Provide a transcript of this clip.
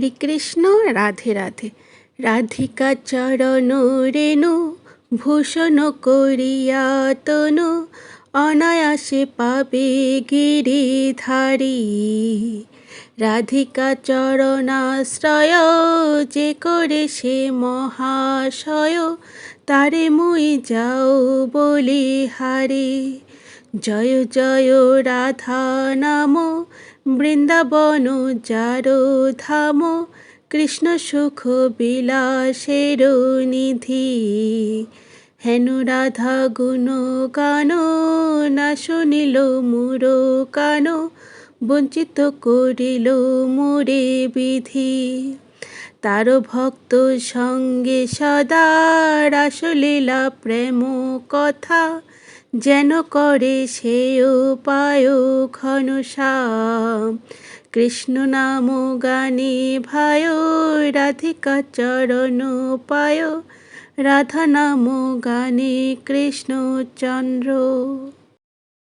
হরে কৃষ্ণ রাধে রাধে। রাধিকা চরণ রেণু, ভূষণ করিয়া তনু অনায়াসে পাবে গিরিধারী। রাধিকা চরণাশ্রয়, যে করে সে মহাশয়, তারে মুই যাও বলি হারে। জয় জয় রাধা নাম, বৃন্দাবন যার ধাম, কৃষ্ণ সুখ বিলাসের নিধি। হেন রাধা গুণ গান না শুনিল মুর কান, বঞ্চিত করিল মোরে বিধি। তার ভক্ত সঙ্গে সদা রাসলীলা প্রেম কথা যেন করে সে উপায় ঘনশ্যাম। কৃষ্ণ নাম গানে ভায়, রাধিকা চরণ পায়। রাধা নাম গানে কৃষ্ণচন্দ্র